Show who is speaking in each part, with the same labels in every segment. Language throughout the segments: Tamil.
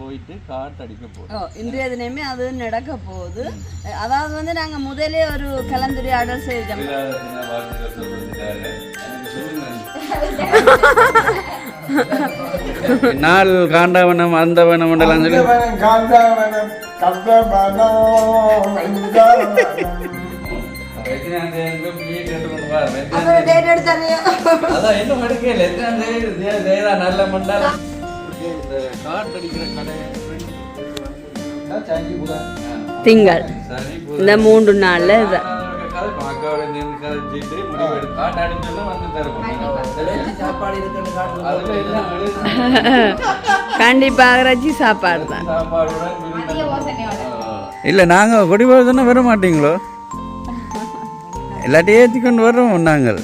Speaker 1: போயிட்டு காட்டு அடிக்க போகுது
Speaker 2: ஓ இன்றைய தினமே அது நடக்க போகுது. அதாவது வந்து நாங்க முதலே ஒரு கலந்துரையாடல் செய்தோம்.
Speaker 1: நாள் காண்டவனம் அந்தவனம் சொல்லி தேதி?
Speaker 2: டேட் எடுத்தாரையோ
Speaker 1: அதான் இன்னும் எடுக்கல. எத்தனாம் தேதி? தே- தேதா நல்ல மண்டால இந்த அடிக்கிற கடை.
Speaker 2: திங்கள். இந்த மூன்று நாள்ல இது.
Speaker 1: கதை அக்காவோட நின்று கதைச்சிட்டு முடிவு எடுத்து காட்டு அடிச்சோன்னா வந்து தருவோம்.
Speaker 3: சாப்பாடு இருக்குன்னு காட்டுல
Speaker 1: அதுல எல்லாம் எழுதி
Speaker 2: கண்டிப்பாக ரச்சி சாப்பாடு தான்.
Speaker 1: இல்லை நாங்கள் குடி போகிறதுன்னா வர மாட்டீங்களோ எல்லாத்தையும் ஏற்றி கொண்டு வர்றோம் நாங்கள்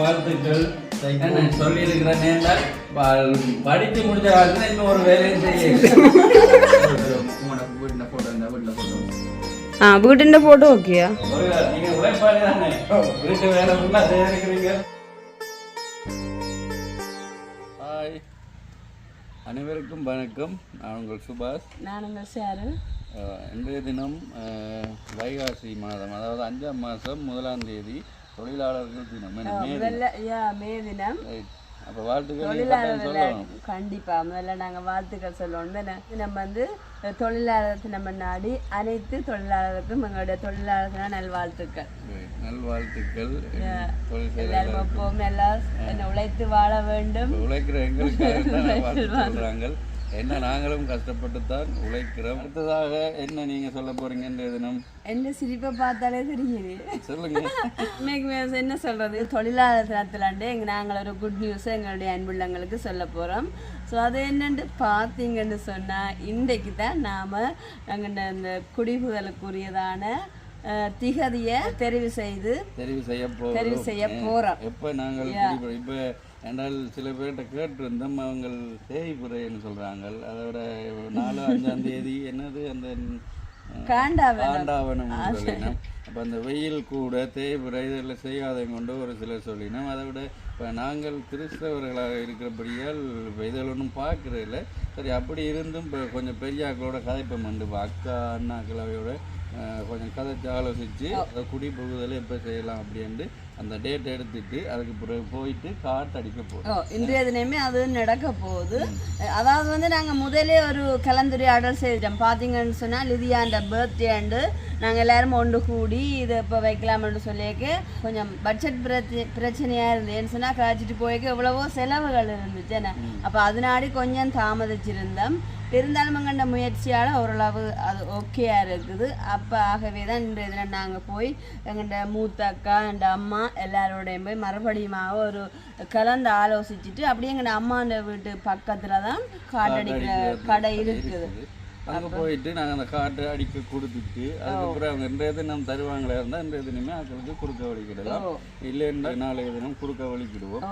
Speaker 1: வாழ்த்துக்கள். சொல்லியிருக்கிறேன் ஏன்னா படித்து முடிஞ்ச வாழ்க்கை இன்னும் ஒரு வேலையும் செய்ய.
Speaker 2: ஆ வீட்டுண்ட போட்டோ ஓகேயா
Speaker 1: நீங்க உழைப்பாளி தானே வீட்டு வேலை ஃபுல்லாக செய்யிருக்கிறீங்க ஹாய் அனைவருக்கும் வணக்கம். நான் உங்கள் சுபாஷ்.
Speaker 2: நான் உங்கள் சாரு
Speaker 1: இன்றைய தினம் வைகாசி மாதம் அதாவது அஞ்சாம் மாதம் முதலாம் தேதி. தொழிலாளர்கள் தினம். மே
Speaker 2: தினம்.
Speaker 1: அப்போ வாழ்த்துக்கள் சொல்லணும்.
Speaker 2: முதல்ல நாங்க வாழ்த்துக்கள் சொல்லுவோம். தானே நம்ம வந்து தொழிலாளர் தினம் நாடி அனைத்து தொழிலாளருக்கும் எங்களுடைய தொழிலாளர் தின நல்வாழ்த்துக்கள்.
Speaker 1: நல்வாழ்த்துக்கள்
Speaker 2: எல்லாரும் எப்பவும் உழைத்து வாழ வேண்டும்.
Speaker 1: உழைக்கிற சொல்றாங்க. என்ன நாங்களும் கஷ்டப்பட்டு தான் உழைக்கிறோம். அடுத்ததாக என்ன நீங்க சொல்ல போறீங்க இந்த தினம்?
Speaker 2: என்ன சிரிப்பை பார்த்தாலே தெரியுது.
Speaker 1: சொல்லுங்க.
Speaker 2: இன்னைக்கு என்ன சொல்றது? தொழிலாளர் தினத்திலாண்டு எங்க நாங்கள் ஒரு குட் நியூஸ் எங்களுடைய அன்புள்ளங்களுக்கு சொல்ல போறோம். ஸோ அது என்னன்னு பார்த்தீங்கன்னு சொன்னா இன்றைக்கு தான் நாம எங்கள் இந்த குடிபுதலுக்குரியதான திகதியை தெரிவு செய்து
Speaker 1: தெரிவு செய்ய போகிறோம்
Speaker 2: தெரிவு செய்ய போறோம்.
Speaker 1: எப்போ நாங்கள் இப்போ என்றால் சில பேர்கிட்ட கேட்டிருந்தோம் அவங்க தேய்புரைன்னு சொல்றாங்க அதோட நாலு அஞ்சாம் தேதி என்னது? அந்த அஹ்,
Speaker 2: காண்டாவ
Speaker 1: ஆண்டாவனம் சொல்லினோம். அப்போ அந்த வெயில் கூட தேய்புரை இதெல்லாம் செய்யாதவங்க கொண்டு ஒரு சிலர் சொல்லினோம். அதை விட இப்போ நாங்கள் கிறிஸ்தவர்களாக இருக்கிறபடியால் இப்போ இதில் ஒன்றும் பார்க்குறதில்ல சரி அப்படி இருந்தும் இப்போ கொஞ்சம் பெரியாக்களோட கதைப்பம் இப்போ அக்கா அண்ணாக்கள் அவையோட அஹ், கொஞ்சம் கதைச்சு ஆலோசித்து அதை குடி புகுதலை எப்போ செய்யலாம் அப்படின்ட்டு அந்த டேட் எடுத்துட்டு அதுக்கு பிறகு போயிட்டு காட்டு அடிக்க
Speaker 2: ஓ இன்றைய தினமே அது நடக்க போகுது. அதாவது வந்து நாங்கள் முதலே ஒரு கலந்துரையாடல் செய்துட்டோம் பார்த்தீங்கன்னு சொன்னால் லிதியாண்ட பர்த்டே அண்டு நாங்கள் எல்லாரும் ஒன்று கூடி இதை இப்போ வைக்கலாம்னு சொல்லியிருக்க கொஞ்சம் பட்ஜெட் பிரச்சனை பிரச்சனையாக இருந்து ஏன்னு சொன்னால் காய்ச்சிட்டு போய்க்க எவ்வளவோ செலவுகள் இருந்துச்சு என்ன? அப்போ அதனாடி கொஞ்சம் தாமதிச்சிருந்தோம். இருந்தாலும் எங்கண்ட முயற்சியால் ஓரளவு அது ஓகேயா இருக்குது. அப்போ ஆகவே தான் இன்றைய தினம் நாங்கள் போய் எங்கள்ட மூத்த அக்கா எங்கள் அம்மா எல்லாரோடையும் போய் மறுபடியுமாக ஒரு கலந்து ஆலோசிச்சுட்டு அப்படியே எங்கள் அம்மாண்ட வீட்டு பக்கத்தில் தான் காட்டடிக்கிற கடை இருக்குது.
Speaker 1: அங்கே போயிட்டு நாங்கள் அந்த காட்டை அடிக்க கொடுத்துட்டு அதுக்கப்புறம் அவங்க இன்றைய தினம் தருவாங்களா இருந்தால் இன்றைய தினமே அவங்களுக்கு கொடுக்க வலிக்கிடலாம் இல்லைன்னா நாளைய தினம் கொடுக்க வலிக்கிடுவோம்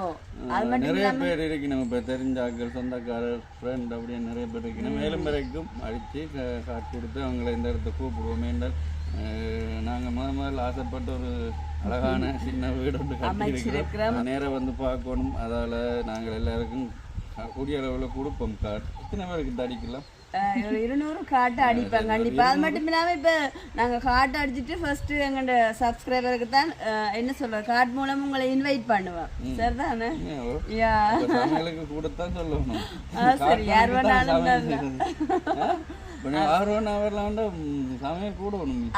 Speaker 1: நிறைய பேர் இருக்கணும் இப்போ தெரிஞ்ச ஆட்கள் சொந்தக்காரர் ஃப்ரெண்ட் அப்படின்னு நிறைய பேர் இருக்கணும் மேலும் வரைக்கும் அடித்து காட்டு கொடுத்து அவங்கள இந்த இடத்த கூப்பிடுவோம். என்றால் நாங்கள் முத முதல்ல ஆசைப்பட்ட ஒரு அழகான சின்ன வீடு ஒன்று கட்டியிருக்கிறோம். நேராக வந்து பார்க்கணும். அதால் நாங்கள் எல்லாருக்கும் கூடிய அளவில் கொடுப்போம் கார்டு. எத்தனை பேருக்கு அடிக்கலாம்?
Speaker 2: இருநூறு காட்டு அடிப்பேன் கண்டிப்பா. அது மட்டும் இல்லாம இப்ப நாங்க காட்டு அடிச்சிட்டு ஃபர்ஸ்ட் எங்களோட சப்ஸ்கிரைபருக்கு தான் என்ன சொல்ற கார்டு மூலம் உங்களை இன்வைட் பண்ணுவேன் சரிதானே? யா.
Speaker 1: சமையலுக்கு கூடத்தான் சொல்லணும்.
Speaker 2: சரி, யார்
Speaker 1: தான்
Speaker 2: வேணாலும்
Speaker 1: நான்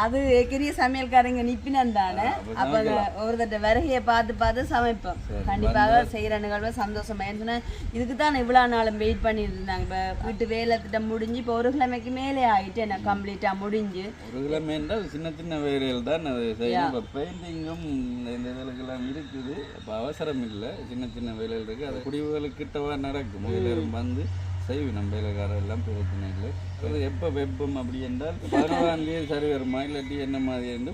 Speaker 2: அது ஏற்கனவே சமையல்காரங்க நிப்பினம் தானே அப்ப அந்த ஒரு தட்ட வருகையை பார்த்து பார்த்து சமைப்போம் கண்டிப்பாக செய்யற நிகழ்வு சந்தோஷமா ஏன்னு இதுக்கு தான் இவ்வளவு நாளும் வெயிட் பண்ணிட்டு இருந்தாங்க இப்ப வீட்டு வேலை திட்டம் முடிஞ்சு இப்போ ஒரு கிழமைக்கு மேலே ஆயிட்டு என்ன கம்ப்ளீட்டா முடிஞ்சு
Speaker 1: ஒரு கிழமை என்றால் சின்ன சின்ன வேலைகள் தான் அது செய்யணும் இப்போ பெயிண்டிங்கும் இந்த இதுகளுக்கெல்லாம் இருக்குது அவசரம் இல்லை சின்ன சின்ன வேலைகள் இருக்குது அது குடிவுகளுக்கிட்டவா நடக்கும் எல்லாரும் வந்து செய்வோம் நம்ம வேலைக்காரர் எல்லாம் பிரச்சனை இல்லை. அது எப்ப வெப்பம் அப்படி என்றால் பதினோராம்லேயே சரி வருமா இல்லாட்டி என்ன மாதிரி என்று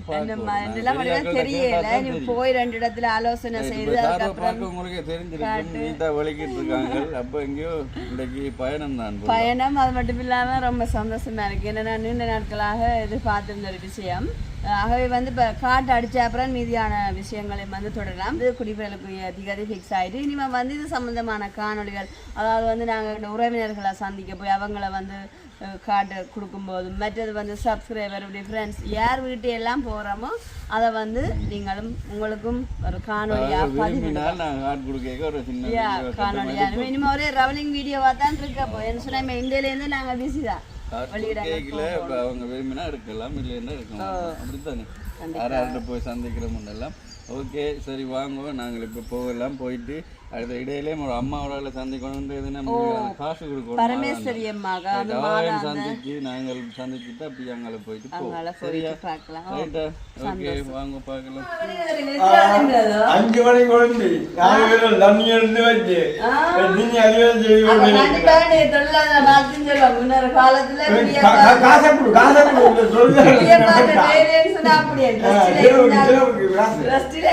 Speaker 2: தெரியல. போய் ரெண்டு இடத்துல ஆலோசனை செய்து
Speaker 1: பார்க்க உங்களுக்கு தெரிஞ்சிருக்கும் நீட்டா வலிக்கிட்டு இருக்காங்க. அப்ப எங்கேயோ இன்னைக்கு பயணம் தான்.
Speaker 2: பயணம் அது மட்டும் இல்லாமல் ரொம்ப சந்தோஷமா இருக்கு. ஏன்னா நான் நீண்ட நாட்களாக எதிர்பார்த்திருந்த ஒரு விஷயம். ஆகவே வந்து இப்போ காட்டு அடிச்ச அப்புறம் மீதியான விஷயங்களை வந்து தொடரலாம். இது குடிபெயலுக்குரிய திகதி ஃபிக்ஸ் ஆயிட்டு இனிமேல் வந்து இது சம்பந்தமான காணொளிகள் அதாவது வந்து நாங்கள் உறவினர்களை சந்திக்க போய் அவங்கள வந்து காட்டு கொடுக்கும்போது மற்றது வந்து சப்ஸ்கிரைபர் இப்படி ஃப்ரெண்ட்ஸ் யார் வீட்டு எல்லாம் போகிறோமோ அதை வந்து நீங்களும் உங்களுக்கும் ஒரு காணொலியாக
Speaker 1: கார்டு கொடுக்க ஒரு
Speaker 2: ரவலிங் வீடியோவாக தான் இருக்க அப்போ. என்ன சொன்னா இந்தியிலேருந்து நாங்கள் பிஸி தான்.
Speaker 1: கார்டு கேட்கல இப்ப அவங்க விரும்பினா எடுக்கலாம் இல்லைன்னா இருக்கலாம் அப்படித்தானே? யாரார்கிட்ட போய் சந்திக்கிறோம் எல்லாம் ஓகே சரி வாங்க நாங்கள் இப்போ போகலாம். போயிட்டு அடுத்த இடையிலே ஒரு அம்மாவோட சந்திக்கணுன்றது நம்ம காசு கொடுக்கணும்.
Speaker 2: பரமேஸ்வரி அம்மாக
Speaker 1: சந்திச்சு நாங்கள் சந்திச்சுட்டு அப்படி அங்கே போயிட்டு போவோம் வாங்க பார்க்கலாம்.
Speaker 4: அஞ்சு நாலு பேரும் தண்ணி எடுத்து வச்சு. நீங்க அறிவியல்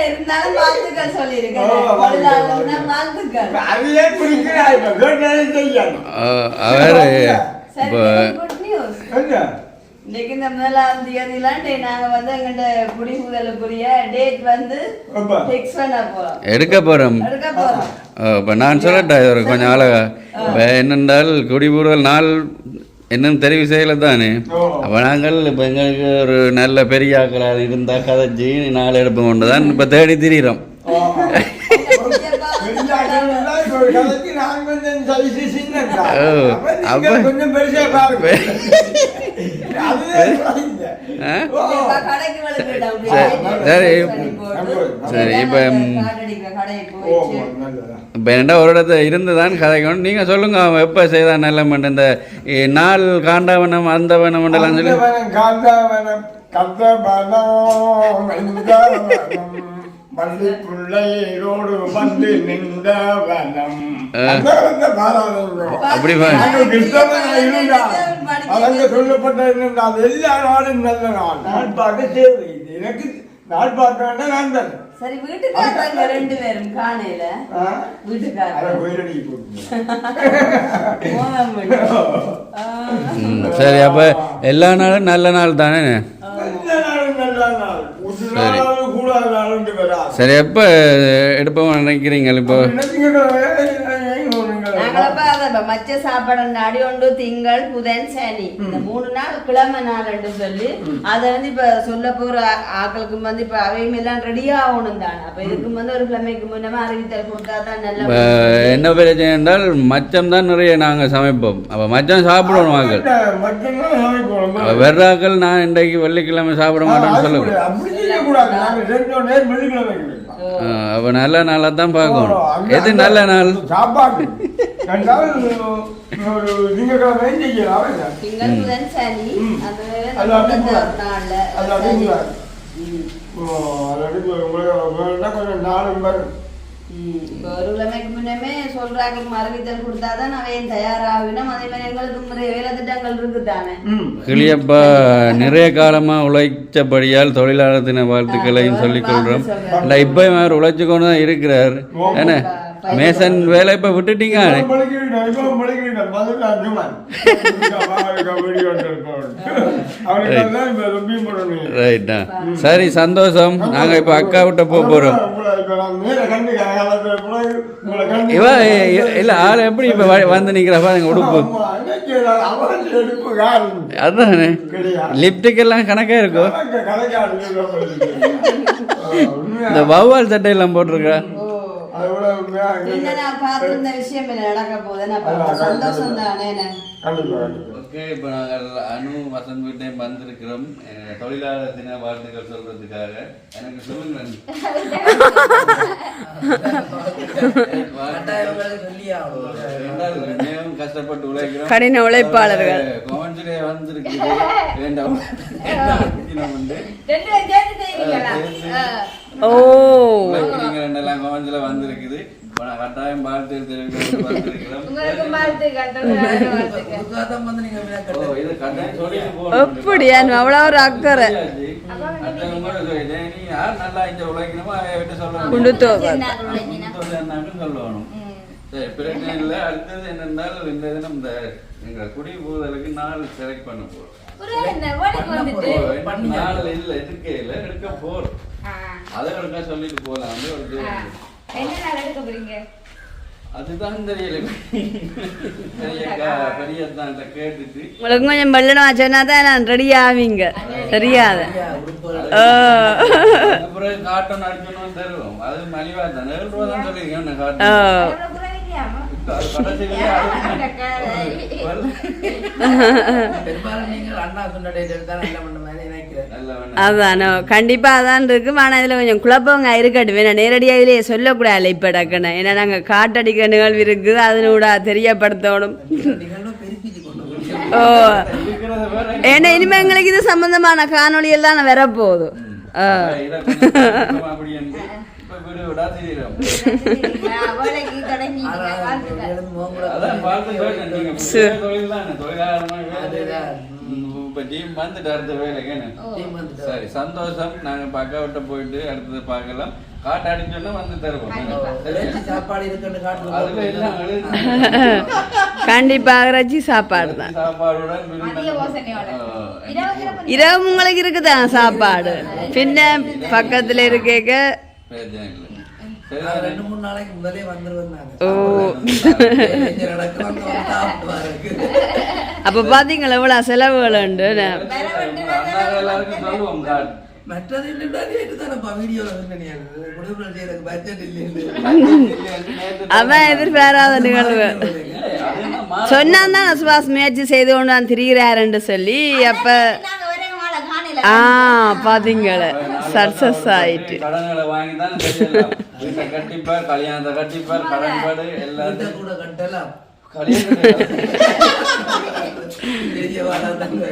Speaker 2: இருந்தாலும்
Speaker 4: இப்ப
Speaker 1: அவர்
Speaker 2: சரி குட் நியூஸ்
Speaker 4: என்ன
Speaker 2: இன்னைக்கு இந்த முதலாம் தேதியிலாம் டே நாங்க வந்து எங்கிட்ட குடிமுதலுக்குரிய டேட் வந்து
Speaker 4: அப்பா
Speaker 2: ஃபிக்ஸ் பண்ண போறோம்
Speaker 1: எடுக்க
Speaker 2: போறோம்
Speaker 1: இப்போ நான் சொல்லட்டா இது கொஞ்சம் அழகா இப்போ என்னென்றால் குடிபூரல் நாள் என்னன்னு தெரிவு செய்யல தானே. அப்போ நாங்கள் இப்போ எங்களுக்கு ஒரு நல்ல பெரிய ஆக்களாக இருந்தால் கதைச்சி நாள் எடுப்போம் கொண்டு தான் இப்போ தேடி திரியிறோம்
Speaker 4: பெரியாக்கள்னா இப்ப ஒரு கதைக்கு நான் கொஞ்சம் பெருசா பாருங்க.
Speaker 1: சரி, சரி. இப்ப. இப்போ என்னடா ஒரு இடத்துல இருந்து தான் கதைக்கணும் நீங்கள் சொல்லுங்க அவன் எப்போ செய்தான் நல்ல மட்டும் இந்த நாள் காண்டாவனம் அந்த வனம் எல்லாம் சொல்லி
Speaker 4: அந்தவனம், காந்தாவனம், வள்ளிப்புள்ளையரோடு வந்து வந்த பாராளுங்க.
Speaker 1: அப்படி பா-
Speaker 4: நாங்கள் கிறிஸ்தவனாக இருந்தால், அதங்க சொல்லப்பட்ட என்னென்றால் எல்லா நாடும் நல்ல நாள். நாள் பார்க்க தேவை. எனக்கு நாள் பார்க்க வேண்டாம் நான் தான்
Speaker 2: சரி வீட்டுக்காரங்க ரெண்டு பேரும் காணையில வீட்டுக்காரங்க.
Speaker 1: அப்போ எல்லா நாளும் நல்ல நாள் தானே?
Speaker 4: நல்ல நாளும் நல்ல நாள். ஒரு நாளாவது கூடாத நாளும் வராது
Speaker 1: சரி எப்போ எடுப்போம் நினைக்கிறீங்க? இப்போ
Speaker 2: நாங்களப்ப மச்ச சாப்பாடு நாடி ஒன்று திங்கள் புதன் சனி இந்த மூணு நாள் கிழமை நாள் சொல்லி அதை வந்து இப்ப சொல்ல போற ஆ- ஆட்களுக்கு வந்து இப்ப அவையும் எல்லாம் ரெடி ஆகணும் தானே அப்ப இதுக்கு வந்து ஒரு கிழமைக்கு முன்னமே அறிவித்தல் கொடுத்தா தான் நல்ல
Speaker 1: என்ன பிரச்சனை என்றால் மச்சம் தான் நிறைய நாங்கள் சமைப்போம் அப்போ மச்சம் சாப்பிடுவோம் மக்கள் அப்போ வெர்றாக்கள் நான் இன்றைக்கு வெள்ளிக்கிழமை சாப்பிட மாட்டேன்னு சொல்லுங்க அப்போ நல்ல நாளாக தான் பார்க்கணும். எது நல்ல நாள்?
Speaker 4: சாப்பாடு. கொஞ்சம் நாளும் வரும்.
Speaker 2: இப்ப ஒரு கிழமைக்கு முன்னமே சொல்றாங்க அறிவித்தல் கொடுத்தாதான் அவையும் தயாராகணும் அதே மாதிரி எங்களுக்கு நிறைய வேலை திட்டங்கள் இருக்குதானே?
Speaker 4: ம்.
Speaker 1: கிளியப்பா நிறைய காலமாக உழைச்சபடியால் தொழிலாளர் தின வாழ்த்துக்களையும் சொல்லிக் கொள்கிறோம் இல்லை இப்போ அவர் உழைச்சு கொண்டு தான் இருக்கிறார். என்ன? மேசன் வேலை இப்போ விட்டுட்டீங்க. சரி சந்தோஷம். நாங்கள் இப்போ அக்கா விட்ட போக போகிறோம் இவ இல்லை ஆள் எப்படி இப்போ வந்து நிற்கிறா பாருங்க உடுப்பு. அதுதானே லிப்டுக்கெல்லாம் கணக்காக இருக்கும் இந்த வௌவால் சட்டையெல்லாம் போட்டிருக்கா?
Speaker 2: என்ன நான் பார்த்திருந்த விஷயம் என்ன நடக்க போகுது நான் சந்தோஷம் தானே
Speaker 1: ஓகே இப்போ நாங்கள் அனு வசந்த் வீட்டையும் வந்திருக்கிறோம். தொழிலாளர் தின வாழ்த்துக்கள் சொல்றதுக்காக. எனக்கு சொல்லுங்க. ரெண்டாவது ரெண்டையும் கஷ்டப்பட்டு உழைக்கிறோம்.
Speaker 2: கடின உழைப்பாளர்கள்.
Speaker 1: கவன்சிலே வந்திருக்குது. வேண்டாம்.
Speaker 2: ஓ.
Speaker 1: வந்திருக்குது. கட்டாயம் பார்த்து தெரிவிக்கிறோம் பார்த்திருக்கிறோம்.
Speaker 2: உங்களுக்கும் வாழ்த்துக்கள் தொடர்ந்து வாழ்த்துக்கள்.
Speaker 3: அதுக்காகத்தான் வந்து நீங்க விழா
Speaker 1: ஓ,
Speaker 3: கட்ட-
Speaker 1: இது கட்டாயம் சொல்லிட்டு போகணும்.
Speaker 2: அப்படியா அவ்வளோ ஒரு அக்கறை. குண்டு
Speaker 1: சொல்லணும். சரி, பிரச்சனை இல்லை. அடுத்தது என்னென்றால் இந்த தினம் இந்த எங்க குடி போதலுக்கு நாள் செலக்ட் பண்ண போறோம். நாள் இல்ல எடுக்க இல்ல எடுக்க போறோம். அதை எடுக்க சொல்லிட்டு போலாம் வந்து ஒரு இது. அதுதான் தெரியல. பெரியத்தான் கேட்டுட்டு.
Speaker 2: உங்களுக்கு கொஞ்சம் வெள்ளடம் சொன்னா தான் நான் ரெடி ஆவீங்க. தெரியாத.
Speaker 1: அப்புறம் காட்டன் அடிக்கணும் தருவோம் அது மலிவா தான். ஏழு ரூபா தான் சொல்லிருக்கேன் நான்
Speaker 2: ஆ.
Speaker 1: காட்டன்
Speaker 2: அதானோ கண்டிப்பா அதான் இருக்கு ஆனா இதுல கொஞ்சம் குழப்பங்க இருக்கட்டும். வேணா நேரடியாக இதுலயே சொல்லக்கூடாது இப்ப டக்குன்னு. ஏன்னா நாங்க காட்டடிக்கிற நிகழ்வு இருக்கு அதனோட தெரியப்படுத்தணும். ஓ. ஏன்னா இனிமே எங்களுக்கு இது சம்பந்தமான காணொளி எல்லாம் வரப்போகுது. ஆ.
Speaker 1: இப்ப விடு விடா தெரியும். இப்ப team வந்துட்டு அடுத்த வேலைக்கு. சரி சந்தோஷம். நாங்க பக்காவிட்ட போயிட்டு அடுத்தது பார்க்கலாம். காட்டாடி சொன்னா வந்து தருவோம்.
Speaker 3: சாப்பாடு இருக்குன்னு
Speaker 2: கண்டிப்பாக இறைச்சி சாப்பாடு தான்.
Speaker 1: சாப்பாடுடன்
Speaker 2: இரவு உங்களுக்கு இருக்குதான் சாப்பாடு? பின்ன பக்கத்துல இருக்கேக்க
Speaker 3: ரெண்டு மூணு நாளைக்கு முதலே
Speaker 2: அப்ப பாத்தீங்களா எவ்வளவு செலவுகள் உண்டு
Speaker 3: மற்றது
Speaker 2: அதான் எதிர்பாராத நிகழ்வு சொன்னான் தான் சுபாஷ் முயற்சி செய்து கொண்டு நான் திரிகிறாருன்னு சொல்லி அப்ப. ஆ பாத்தீங்களே சக்சஸ் ஆயிட்டு
Speaker 1: கடன்களை வாங்கி தான் வீட்டை கட்டிப்பார் கல்யாணத்தை கட்டிப்பார் கடன்பாடு எல்லாத்தையும்.
Speaker 3: கூட கட்டலாம். பெரிய வாழாதாங்க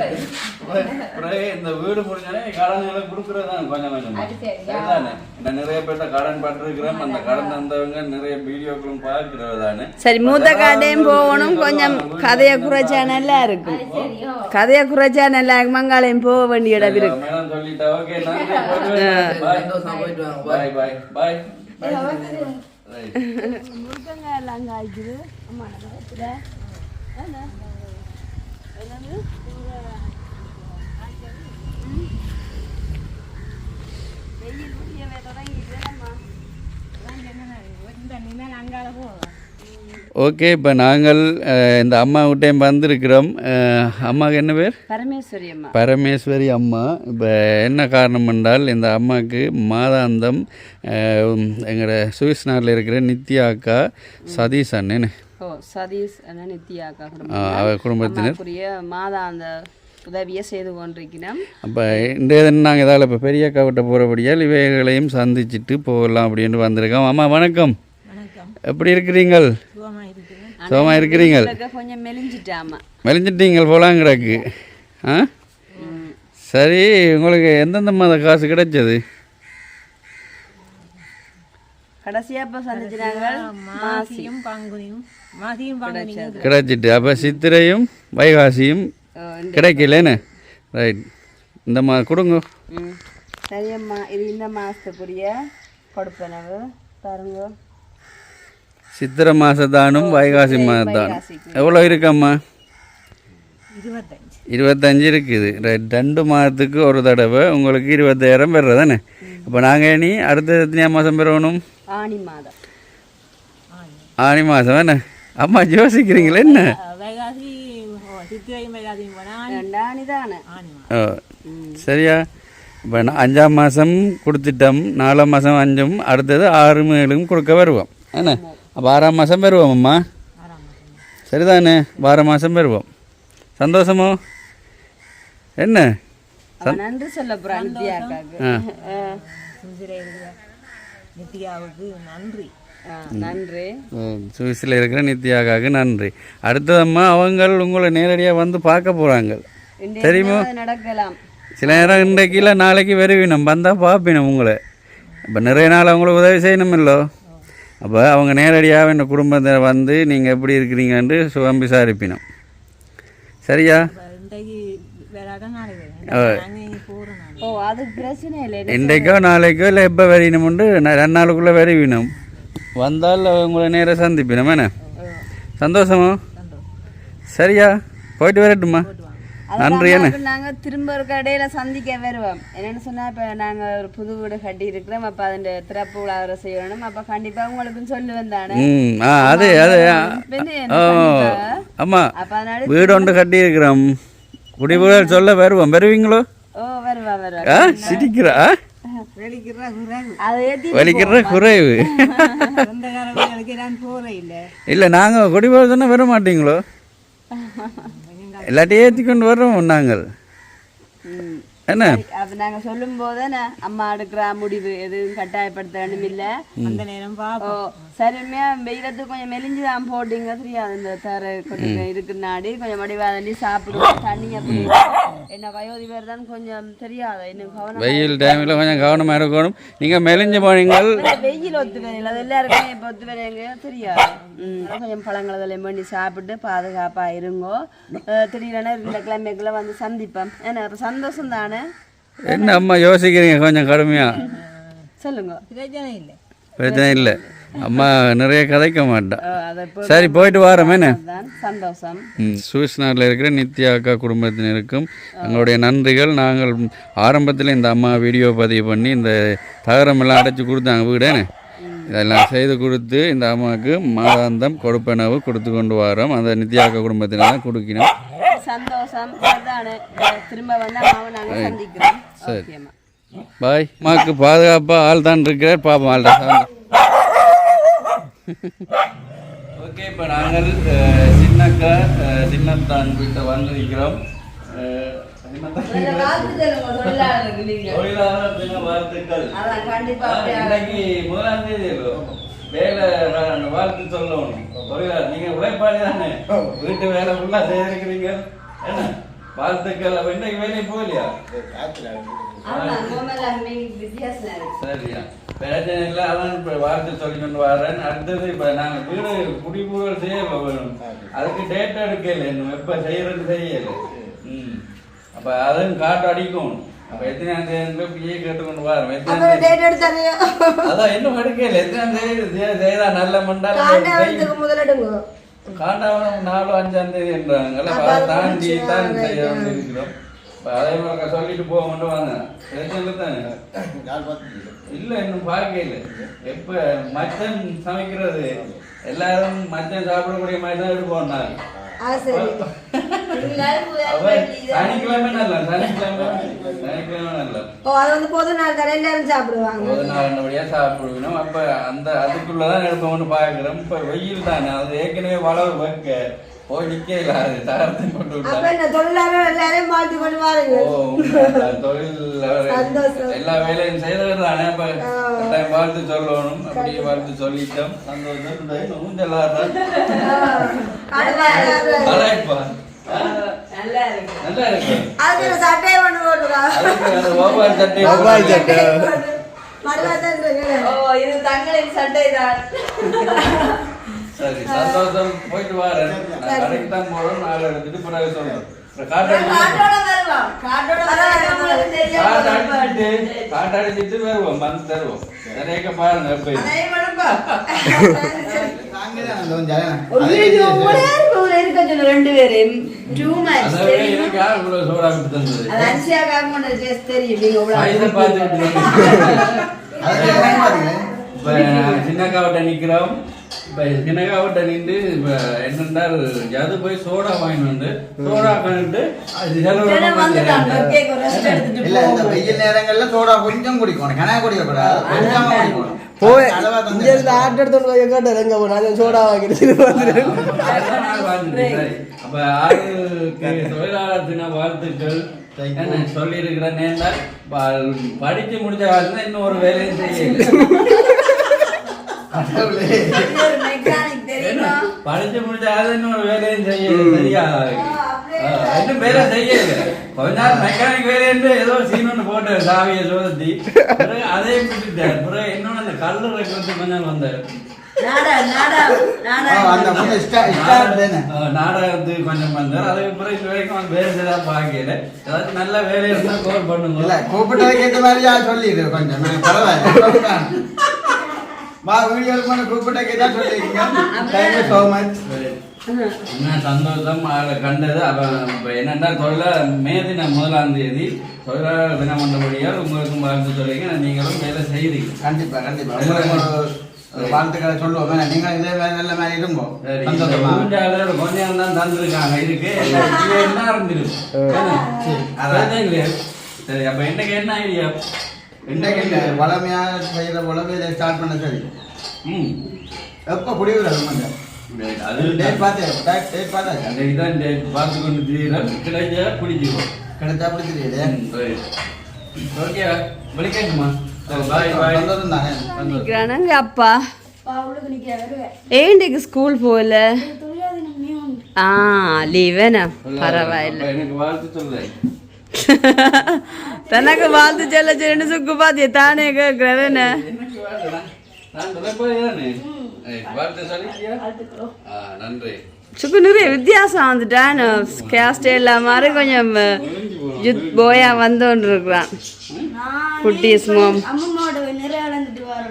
Speaker 1: அப்புறம் இந்த வீடு முடிஞ்சோடனே கடன்களை கொடுக்கறதுதான் கொஞ்சம் கொஞ்சம்? சரிதானே? நான் நிறைய பேர்ட்ட கடன் பட்டிருக்கிறேன் அந்த கடன் தந்தவங்க நிறைய வீடியோக்களும் பார்க்கிறது தானே
Speaker 2: சரி மூத்த காட்டையும் போகணும். கொஞ்சம் கதையை குறைச்சா நல்லா இருக்கும் கதையை குறைச்சா நல்லா இருக்கும் மங்காளையும் போக வேண்டிய இடம் இருக்கு.
Speaker 1: மேடம் சொல்லிட்டா ஓகே பாய். பாய். பாய்.
Speaker 2: எல்லாம் காய்க்குது. ஆமா
Speaker 1: ஓகே இப்போ நாங்கள் இந்த அம்மா விட்டையும் வந்திருக்கிறோம். அம்மாவுக்கு என்ன பேர்?
Speaker 2: பரமேஸ்வரி அம்மா.
Speaker 1: பரமேஸ்வரி அம்மா. இப்போ என்ன காரணம் என்றால் இந்த அம்மாவுக்கு மாதாந்தம் எங்களோட சுவிஸ் நாட்டில் இருக்கிற நித்யா அக்கா சதீஷ் அண்ணன்.
Speaker 2: ஓ சதீஷ் அண்ணா நித்யா அக்கா
Speaker 1: அவ குடும்பத்தினர்.
Speaker 2: குடும்பத்தினருக்குரிய மாதா அந்த உதவியை செய்து கொண்டிருக்கிறோம்.
Speaker 1: அப்போ இன்றைய தினம் நாங்கள் இதால் இப்போ பெரிய அக்கா விட்ட போகிறபடியால் இவைகளையும் சந்திச்சுட்டு போகலாம் அப்படின்னு வந்திருக்கோம். அம்மா வணக்கம். எப்படி இருக்கிறீங்கள்? சுகமா இருக்கிறீங்கள்?
Speaker 2: கொஞ்சம் மெலிஞ்சிட்டாமா?
Speaker 1: மெலிஞ்சிட்டீங்கள் போலாங்கிறாக்கு ஆ? சரி உங்களுக்கு எந்தெந்த மாத காசு கிடைச்சது?
Speaker 2: கடைசியா இப்ப சந்திச்சினாங்க மாசியும்
Speaker 5: பங்குனியும் மாதியும் பங்குனியும்.
Speaker 1: கிடைச்சிட்டு அப்போ சித்திரையும் வைகாசியும் கிடைக்கலன்னு? ரைட் இந்த மா கொடுங்க.
Speaker 2: சரியம்மா இது இந்த மாசத்துக்குரிய கொடுப்பனவு. பாருங்க
Speaker 1: சித்திரை மாதத்தானும் வைகாசி மாதத்தானும் எவ்வளோ இருக்கம்மா?
Speaker 5: இருபத்தஞ்சு.
Speaker 1: இருக்குது. ரைட் ரெண்டு மாதத்துக்கு ஒரு தடவை உங்களுக்கு இருபத்தாயிரம் பெறுறது தானே அப்போ நாங்கள் இனி அடுத்த எத்தனையாம் மாதம் பெறணும்?
Speaker 2: ஆணி மாதம்.
Speaker 1: ஆனி மாதம் என்ன? அம்மா யோசிக்கிறீங்களா என்ன?
Speaker 5: வைகாசி ஓ,
Speaker 1: சரியா? இப்போ நான் அஞ்சாம் மாதம் கொடுத்துட்டோம் நாலாம் மாதம் அஞ்சும் அடுத்தது ஆறு மேலும் கொடுக்க வருவோம். என்ன? அப்போ ஆறாம் மாதம் பெறுவோம் அம்மா? சரிதானே? வார மாதம் பெறுவோம் சந்தோஷமோ? என்ன?
Speaker 2: நன்றி சொல்ல போறான்
Speaker 5: நித்யாவுக்கு நன்றி.
Speaker 2: நன்றி.
Speaker 1: சுவிஸில் இருக்கிற நித்யாக்காக்கு நன்றி. அடுத்ததம்மா அவங்க உங்களை நேரடியாக வந்து பார்க்க போகிறாங்க தெரியுமோ?
Speaker 2: நடக்கலாம்.
Speaker 1: சில நேரம் இன்றைக்கு இல்லை நாளைக்கு வருவினம். வந்தால் பார்ப்பினம் உங்களை. இப்போ நிறைய நாள் அவங்களுக்கு உதவி செய்யணும் இல்லோ அப்போ அவங்க நேரடியாக இந்த குடும்பத்தை வந்து நீங்கள் எப்படி இருக்கிறீங்கன்ட்டு சுகம் விசாரிப்பினோம். சரியா?
Speaker 5: நாங்கள்
Speaker 2: ஓ அது பிரச்சனை இல்லை
Speaker 1: இன்றைக்கோ நாளைக்கோ இல்லை எப்போ வரையணும்ண்டு நான் ரெண்டு நாளுக்குள்ளே வரைவினோம். வந்தால் உங்களை நேராக சந்திப்பினோம் என்ன? சந்தோஷமா? சரியா? போயிட்டு வரட்டுமா நன்றி என்ன?
Speaker 2: நாங்க திரும்ப ஒரு கடையில சந்திக்க வருவோம். என்னன்னு சொன்னா இப்ப நாங்க ஒரு புது வீடு கட்டி இருக்கிறோம். அப்ப அதன் திறப்பு விழாவரை செய்யணும். அப்ப கண்டிப்பா உங்களுக்கும் சொல்லுவேன் தானே.
Speaker 1: அது அது. ஆமாம் வீடு ஒன்று கட்டியிருக்கிறோம். குடிபுகழ் சொல்ல வருவோம். வருவீங்களோ? சிரிக்கிறா வலிக்கிற குறைவு.
Speaker 5: இல்லை.
Speaker 1: இல்லை நாங்கள் குடிபுகழ் சொன்னால் வர மாட்டீங்களோ? எல்லாத்தையும் ஏற்றி கொண்டு வர்றோம் நாங்கள். என்ன?
Speaker 2: அப்ப நாங்க சொல்லும் போது அம்மா எடுக்கிற முடிவு எதுவும் கட்டாயப்படுத்த வேண்டும் இல்ல
Speaker 5: அந்த நேரம் பா
Speaker 2: ஓ சரிமையா வெயிலத்துக்கு கொஞ்சம் மெலிஞ்சுதான் போட்டீங்க தெரியாது இந்த தர கொஞ்சம் இருக்கு நாடி கொஞ்சம் வடிவாதண்டி சாப்பிடுவோம் தண்ணி அப்படி என்ன வயோதி பேர் தான் கொஞ்சம் தெரியாது? இன்னும் கவனம்
Speaker 1: வெயில் டைமில் கொஞ்சம் கவனமாக இருக்கணும். நீங்கள் மெலிஞ்சு போனீங்கள்.
Speaker 2: வெயில் ஒத்து வரையில அது எல்லாருக்குமே இப்போ ஒத்து வரையங்க தெரியாது. கொஞ்சம் பழங்கள் அதெல்லாம் பண்ணி சாப்பிட்டு பாதுகாப்பா இருங்கோ. திடீரென இந்த கிழமைக்குள்ள வந்து சந்திப்போம். ஏன்னா சந்தோஷம் தானே?
Speaker 1: என்ன அம்மா யோசிக்கிறீங்க கொஞ்சம் கடுமையாக
Speaker 2: சொல்லுங்க.
Speaker 5: பிரச்சனை இல்லை.
Speaker 1: பிரச்சனை இல்லை. அம்மா நிறைய கதைக்க மாட்டேன் சரி போயிட்டு வாரோம் என்ன?
Speaker 2: தான் சந்தோஷம்.
Speaker 1: ம், சுவிஸ் நாட்டில் இருக்கிற நித்யா அக்கா குடும்பத்தினருக்கும் எங்களுடைய நன்றிகள். நாங்கள் ஆரம்பத்தில் இந்த அம்மா வீடியோ பதிவு பண்ணி இந்த தகரமெல்லாம் அடைச்சி கொடுத்தாங்க. வீடேன்னு இதெல்லாம் செய்து கொடுத்து இந்த அம்மாவுக்கு மாதாந்தம் கொடுப்பனவு கொடுத்து கொண்டு வரோம். அந்த நித்யா அக்கா குடும்பத்தினர் தான் கொடுக்கணும்.
Speaker 2: சந்தோஷம். திரும்ப வந்து அம்மாவை நாங்க சந்திக்கிறோம். ஓகேம்மா
Speaker 1: பாய். அம்மாவுக்கு பாதுகாப்பாக ஆள் தான் இருக்கிறார். பாப்போம் ஆள் ஓகே இப்போ நாங்கள் சின்னக்கா சின்னத்தான் வீட்டை வந்திருக்கிறோம். தொழிலாளர் தின வாழ்த்துக்கள். இன்னைக்கு முதலாம் தேதி? வேலை வாழ்த்து சொல்லணும். தொழிலாளர் நீங்க உழைப்பாளி தானே. வீட்டு வேலை ஃபுல்லா செய்திருக்கிறீங்க என்ன? வாழ்த்துக்கள். இன்னைக்கு வேலைக்கு போகலையா? சரியா. பிரச்சனை இல்லை. அதான் இப்போ வாழ்த்து சொல்லி கொண்டு வரேன் அடுத்தது இப்போ நாங்கள் வீடு குடிபூரல் செய்ய வேணும். அதுக்கு டேட் எடுக்கல இன்னும். எப்போ செய்யறது செய்யல ம். அப்போ அதுவும் காட்டு அடிக்கும். அப்போ எத்தனை தேதி இப்படியே கேட்டுக்கொண்டு வரோம் அதான் இன்னும் எடுக்கல எத்தனை தேதி? செய்தா நல்ல மண்டால
Speaker 2: காண்டாவதுக்கு முதலிடுங்க
Speaker 1: காண்டாவனம் நாலு அஞ்சாம் தேதி என்றாங்கல்ல. அதை தாண்டி தான் செய்ய இருக்கிறோம் இப்ப அதே மாதிரி சொல்லிட்டு போக மட்டும் வாங்க. இல்ல இன்னும் பார்க்கல எப்ப மச்சன் சமைக்கிறது? எல்லாரும் மச்சன் சாப்பிடக்கூடிய மாதிரி தான் இருப்போம் நாள் அவ சனிக்கிழமை நல்ல சனிக்கிழமை சனிக்கிழமை நல்ல
Speaker 2: ஓ அது வந்து பொது நாள் தானே எல்லாரும் சாப்பிடுவாங்க
Speaker 1: ஒரு நாள் நல்லபடியா சாப்பிடுவோம் அப்ப அந்த அதுக்குள்ளதான் எடுப்போம்னு பாக்குறோம் இப்ப வெயில் தானே அது ஏற்கனவே வளவு வைக்க போய் நிக்கல அது தகர்த்து கொண்டு விட்டா
Speaker 2: என்ன தொழிலாளர் எல்லாரையும் மாற்றி கொண்டு வாருங்க
Speaker 1: ஓ, உண்மைதான். தொழில் அவர் எல்லா வேலையும் செய்தவர் தானே அப்ப கட்டாயம் சொல்லணும். அப்படியே வாழ்த்து சொல்லிட்டோம். சந்தோஷம். ஊஞ்சல்
Speaker 2: நல்லா இருக்கு.
Speaker 1: சட்டை.
Speaker 2: ஓ இது தங்களின் சட்டை தான்
Speaker 1: சரி சந்தோஷம். போயிட்டு நான் கடைக்கு தான் போறோம் நாலு எடுத்துட்டு பிறகு சொல்றேன். அப்புறம் காட்டு அடிச்சுட்டு-
Speaker 2: காட்டோட வருவோம்.
Speaker 1: வந்து தருவோம். நிறைய பாருங்க இது.
Speaker 2: ரெண்டு பேரும். டூ டேஸ்ட் தெரியும்?
Speaker 1: சின்னக்காவிட்ட நிக்கிறோம். இப்ப சின்னக்காவிட்ட நின்று இப்ப என்னென்றால் அது போய் சோடா வாங்கிட்டு வந்து சோடா
Speaker 2: எடுத்துட்டு
Speaker 6: இல்ல இந்த வெயில் நேரங்கள்ல சோடா கொஞ்சம் குடிக்கணும். கனா குடிக்கக்கூடாது கொஞ்சமா குடிக்கணும்.
Speaker 4: போய் இங்க இருந்து ஆட்டு எடுத்து போய் கேட்டார் எங்க போனா நான் சோடா வாங்கிட்டு.
Speaker 1: அப்ப ஆளுக்கு தொழிலாளர் தின வாழ்த்துக்கள் என்ன சொல்லி இருக்கிறேன் படிச்சு முடிச்ச வாழ்த்து இன்னும் ஒரு வேலையும் செய்யல. படிச்சு முடிச்ச ஆளு இன்னும் ஒரு வேலையும் செய்யல சரியா? இன்னும் வேலை செய்யல. கொஞ்ச நாள் மெக்கானிக் வேலை என்று ஏதோ சீன் ஒன்று போட்டு சாவியை சோதத்தி. பிறகு அதையும் விட்டுட்டார். பிறகு இன்னொன்று அந்த கல்லு வைக்கிறது கொஞ்ச நாள் வந்தார். நாடகத்துக்கு கொஞ்சம் வந்தார். அதுக்கு பிறகு இது வரைக்கும் அவன் வேலை செய்தான் பார்க்கல. ஏதாவது நல்ல வேலை இருந்தால் கோல்
Speaker 6: இல்ல
Speaker 1: பண்ணுங்க
Speaker 6: கூப்பிட்டதுக்கு ஏற்ற மாதிரி யா சொல்லிடு கொஞ்சம். நான் பரவாயில்ல. ஸோ மச்
Speaker 1: என்ன சந்தோஷம். அதில் கண்டது. அவன் இப்போ என்னென்னா தொழில மே தினம் முதலாம் தேதி தொழிலாளர் தினம் வந்தபடியால் உங்களுக்கும் வாழ்த்து சொல்லிங்க நீங்களும் வேலை செய்கிறீங்க.
Speaker 6: கண்டிப்பா கண்டிப்பா. உங்களுக்கு ஒரு ஒரு வாழ்த்துக்களை சொல்லுவோம். நீங்க இதே வேலை நல்ல மாதிரி இருங்கோ.
Speaker 1: சரி.
Speaker 6: சந்தோஷமா.
Speaker 1: மூன்றாவது கொஞ்ச நேரம் தான் தந்திருக்காங்க. இதுக்கு இது என்ன இருந்துருக்கு அதான். இல்லையா சரி அப்போ என்ன ஐடியா?
Speaker 6: இன்றைக்கு இந்த வளமையா செய்யற உழவையில ஸ்டார்ட் பண்ண சரி.
Speaker 1: ம்.
Speaker 6: எப்போ குடிவிடுறது கொஞ்சம்
Speaker 1: அது
Speaker 6: டேட் பார்த்து டேட் டேட் பார்த்தா.
Speaker 1: அன்றைக்கு தான் பார்த்து கொண்டு தீரம் கிடைச்சா பிடிச்சிருவோம்.
Speaker 6: கிடைச்சா அப்படி தெரியல
Speaker 1: ஓகே விളിக்கட்டுமா பாய் பாய்
Speaker 6: சந்தோஷம் தானே
Speaker 2: நிக்கிறானுங்க அப்பா.
Speaker 7: அவளுக்கு நிக்க வருவேன்
Speaker 2: ஏண்டிக்கு ஸ்கூல் போகல?
Speaker 7: தெரியாது நம்ம
Speaker 2: ஆ லீவேனா பரவாயில்ல.
Speaker 1: எனக்கு வாழ்த்து சொல்லு
Speaker 2: தனக்கு வாழ்த்து சொல்ல சொல்லுன்னு சுக்கு பாத்திய தானே
Speaker 1: நன்றி
Speaker 2: சுக்கு நிறைய வித்தியாசம் வந்துட்டான் கேஸ்ட் எல்லாம் மாதிரி கொஞ்சம் ஜுத் போயா வந்தோன்னு இருக்கிறான் குட்டீஸ் மோம்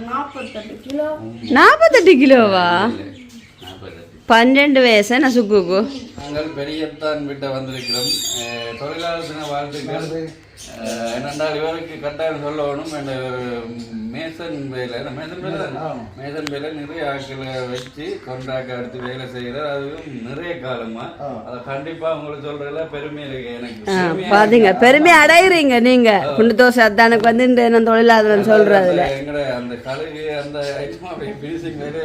Speaker 7: நாற்பத்தெட்டு கிலோ
Speaker 2: நாற்பத்தெட்டு கிலோவா பன்னெண்டு வயசு என்ன சுக்குக்கு.
Speaker 1: நாங்கள் பெரியத்தான் விட்ட வந்திருக்கிறோம். தொழிலாளர் தின வாழ்த்துக்கள். என்னென்றால் இவருக்கு கட்டாயம் சொல்லணும். இந்த மேசன் வேலை. என்ன மேசன் வேலை? மேசன் வேலை நிறைய ஆட்களை வச்சு கொண்டாக்க எடுத்து வேலை செய்கிறார். அதுவும் நிறைய காலமா. அதை கண்டிப்பா உங்களுக்கு சொல்றதுல பெருமை இருக்கு. எனக்கு
Speaker 2: பாத்தீங்க. பெருமை அடையிறீங்க நீங்க. குண்டு தோசை அத்தானுக்கு வந்து இந்த என்ன தொழிலாளர்னு சொல்றதுல.
Speaker 1: எங்கட அந்த கழுகு அந்த ஐட்டம் ஃபினிஷிங் வேலை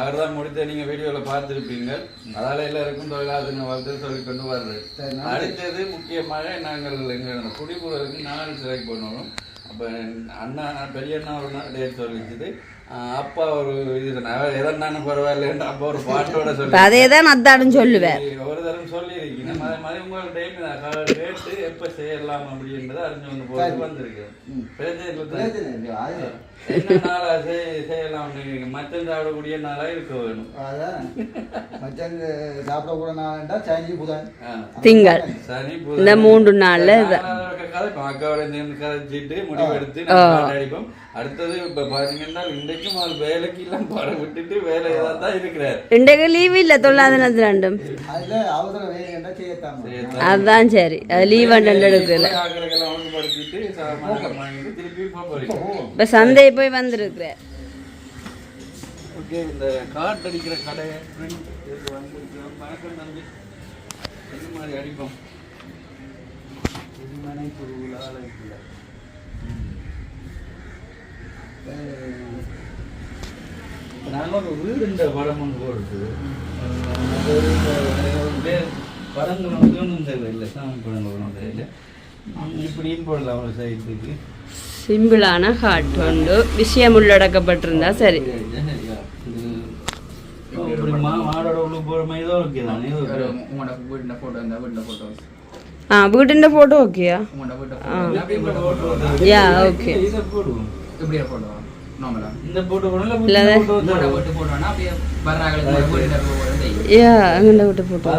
Speaker 1: அவர் தான் முடித்த நீங்க வீடியோல பார்த்துருப்பீங்க. அதால எல்லாருக்கும் தொழிலாளர் வாழ்த்து சொல்லி கொண்டு வர்றது. அடுத்தது முக்கியமாக நாங்கள் எங்க குடிபுறதுக்கு நாள் செலக்ட் பண்ணணும் அப்போ அண்ணா பெரிய அண்ணா ஒரு நாள் டேட் சொல்லிச்சுது அப்பா ஒரு இது சொன்னார் எதனாலும் பரவாயில்லைன்னு அப்பா ஒரு பாட்டோட சொல்லி
Speaker 2: அதே தான் அத்தாடுன்னு சொல்லுவேன்.
Speaker 1: ஒரு தரம் சொல்லியிருக்கீங்க. அதே மாதிரி உங்களோட டைம் கேட்டு எப்போ செய்யலாம் அப்படின்றத அறிஞ்சு கொண்டு போகிறது வந்திருக்கு என்ன நாளா செய்- செய்யலாம் மச்சம் சாப்பிடக்கூடிய நாளா இருக்க வேணும்.
Speaker 6: அதான். மச்சான் சாப்பிடக்கூட நாள்டா சனி புதன்.
Speaker 2: திங்கள்.
Speaker 1: சனி
Speaker 2: இந்த மூன்று நாள்ல
Speaker 1: கதைப்போம் அக்காவோட சேர்ந்து கதைச்சிட்டு முடிவெடுத்து அடிப்போம். அடுத்தது இப்ப பாத்தீங்கன்னா இன்றைக்கும் அவர் வேலைக்கு எல்லாம் பட விட்டுட்டு வேலை தான் இருக்கிறார்.
Speaker 2: இன்றைக்கு லீவ் இல்லை தொழிலாளர் ரெண்டும் அதுதான் சரி. அது லீவ் எடுக்கல. இப்போ சந்தை போய் வந்திருக்கிறேன்.
Speaker 1: ஓகே இந்த கார்ட் அடிக்கிற கடை வந்திருக்கிறோம் வணக்கம் தம்பி எந்த மாதிரி அடிப்போம்? எதுமனை பொருளால் நாங்கள் ஒரு வீடு இந்த படம் ஒன்று பேர் படங்கள் வந்து ஒன்றும் தேவையில்லை. சாமி படங்கள் ஒன்றும் தேவையில்லை. இப்படியும் போடலாம் ஒரு சைட்டுக்கு
Speaker 2: சிம்பிளான ஹார்ட் உண்டு. விஷயம் உள்ளடக்கப்பட்டிருந்தா சரி.
Speaker 1: மாடோட உள்ள போகிற மாதிரி தான். ஓகே தானே
Speaker 3: உங்களோட வீட்டில் ஃபோட்டோ இருந்தால் வீட்டில் ஃபோட்டோ
Speaker 2: ആ വീടിന്റെ ഫോട്ടോ
Speaker 1: ഓക്കെയാ യാ ഓക്കെ
Speaker 3: അങ്ങനെ വിട്ട് ഫോട്ടോ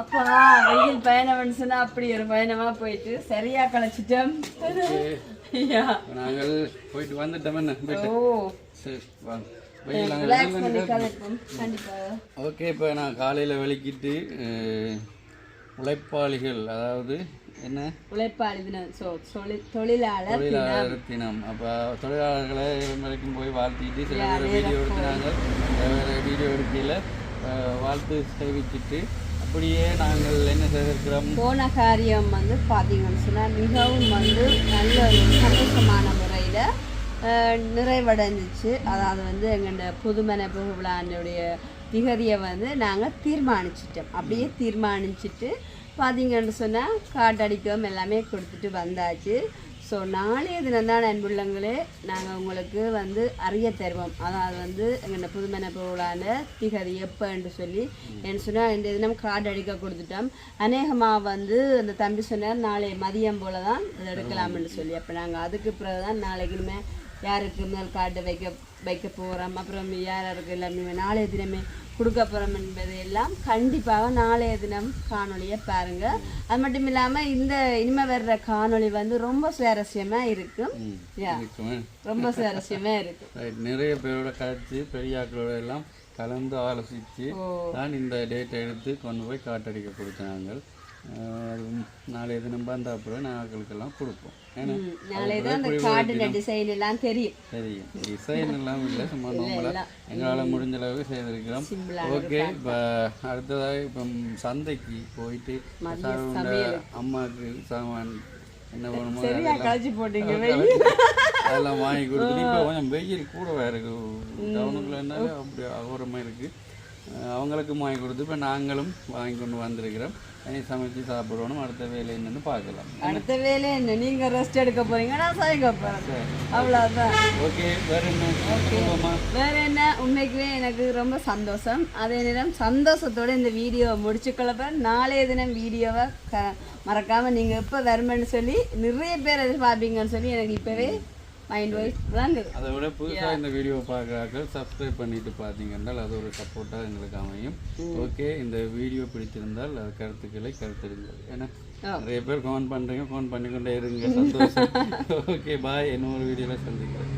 Speaker 2: அப்பா வெயில் பயணம் அப்படி ஒரு பயணமா போயிட்டு சரியா களைச்சிட்டோம்
Speaker 1: நாங்கள் போயிட்டு வந்துட்டோம் சரி வாங்க ஓகே இப்போ நான் காலையில் வெளிக்கிட்டு உழைப்பாளிகள் அதாவது என்ன?
Speaker 2: உழைப்பாளி தொழிலாளர்
Speaker 1: தொழிலாளர் தினம். அப்போ தொழிலாளர்களை வரைக்கும் போய் வாழ்த்திட்டு சில பேர் வீடியோ எடுக்கிறாங்க. வீடியோ எடுக்கையில் வாழ்த்து தெரிவிச்சிட்டு அப்படியே நாங்கள் என்ன செய்திருக்கிறோம்?
Speaker 2: போன காரியம் வந்து பார்த்தீங்கன்னு சொன்னால் மிகவும் வந்து நல்ல ஒரு சந்தோஷமான முறையில் நிறைவடைஞ்சிச்சு. அதாவது வந்து எங்களோட புதுமனை புகழானுடைய திகதியை வந்து நாங்கள் தீர்மானிச்சிட்டோம். அப்படியே தீர்மானிச்சிட்டு பார்த்தீங்கன்னு சொன்னால் காட்டடிக்கம் எல்லாமே கொடுத்துட்டு வந்தாச்சு. ஸோ நாளைய தினம்தான் அன்புள்ளங்களே நாங்கள் உங்களுக்கு வந்து அறிய தருவோம். அதாவது வந்து எங்கள் புதுமனை பொருளான திகதி எப்போன்னு சொல்லி. என்ன சொன்னால் இந்த தினம் கார்டு அடிக்க கொடுத்துட்டோம். அநேகமாக வந்து அந்த தம்பி சொன்னார் நாளை மதியம் போல தான் இதை எடுக்கலாம்னு சொல்லி. அப்போ நாங்கள் அதுக்கு பிறகு தான் நாளைக்குமே யாருக்கு மேல் கார்டு வைக்க வைக்க போகிறோம் அப்புறம் யார் யாருக்கு எல்லாமே நாளைய தினமே கொடுக்க போகிறோம் என்பது எல்லாம் கண்டிப்பாக நாளைய தினம் காணொளியை பாருங்க. அது மட்டும் இல்லாமல் இந்த இனிமே வர்ற காணொளி வந்து ரொம்ப சுவாரஸ்யமாக இருக்கும். ரொம்ப சுவாரஸ்யமாக இருக்கும்.
Speaker 1: நிறைய பேரோட கழிச்சு பெரியாக்களோட எல்லாம் கலந்து ஆலோசித்து தான் இந்த டேட்டை எடுத்து கொண்டு போய் காட்டடிக்க கொடுத்தாங்க. நாளைய தினம் வந்த அப்புறம் நாங்களுக்கெல்லாம் கொடுப்போம்.
Speaker 2: தான் அந்த கார்டு டிசைன் எல்லாம் தெரியும்.
Speaker 1: தெரியும். டிசைன் எல்லாம் இல்லை சும்மா நார்மலாக எங்களால் முடிஞ்ச அளவுக்கு செய்திருக்கிறோம். ஓகே இப்போ அடுத்ததாக இப்போ சந்தைக்கு போயிட்டு அம்மாவுக்கு சாமான் என்ன வேணுமோ அதெல்லாம் வாங்கி கொடுத்துட்டு இப்போ கொஞ்சம் வெயில் கூடவா இருக்கு. டவுனுக்குள்ள இருந்தாலே அப்படி அகோரமாக இருக்கு. அஹ் அவங்களுக்கு வாங்கி கொடுத்து இப்போ நாங்களும் வாங்கி கொண்டு வந்திருக்கிறோம். சமைச்சு சாப்பிடணும். அடுத்த வேலை என்னன்னு பார்க்கலாம்.
Speaker 2: அடுத்த வேலை என்ன? நீங்க ரெஸ்ட் எடுக்க போறீங்க நான் சமைக்க போறேன். அவ்வளவுதான்.
Speaker 1: ஓகே வேற என்ன?
Speaker 2: வேற என்ன? உண்மைக்குமே எனக்கு ரொம்ப சந்தோஷம். அதே நேரம் சந்தோஷத்தோட இந்த வீடியோவை முடிச்சுக்கொள்ள போறேன். நாளைய தினம் வீடியோவை க மறக்காம நீங்க எப்போ வருமென்னு சொல்லி நிறைய பேர் எதிர்பார்ப்பீங்கன்னு சொல்லி எனக்கு இப்பவே மைண்ட் வைஸ் விளங்குது
Speaker 1: அதை விட புதுசாக இந்த வீடியோ பார்க்குறாக்கள் சப்ஸ்கிரைப் பண்ணிட்டு பார்த்தீங்கன்னா அது ஒரு சப்போர்ட்டாக எங்களுக்கு அமையும். ஓகே இந்த வீடியோ பிடித்திருந்தால் அது கருத்துக்களை கருத்திடுங்கள். ஏன்னா நிறைய பேர் ஃபோன் பண்ணுறீங்க ஃபோன் பண்ணிக்கொண்டே இருங்க. சந்தோஷம். ஓகே பாய் இன்னொரு வீடியோவில் சந்திக்கிறேன்.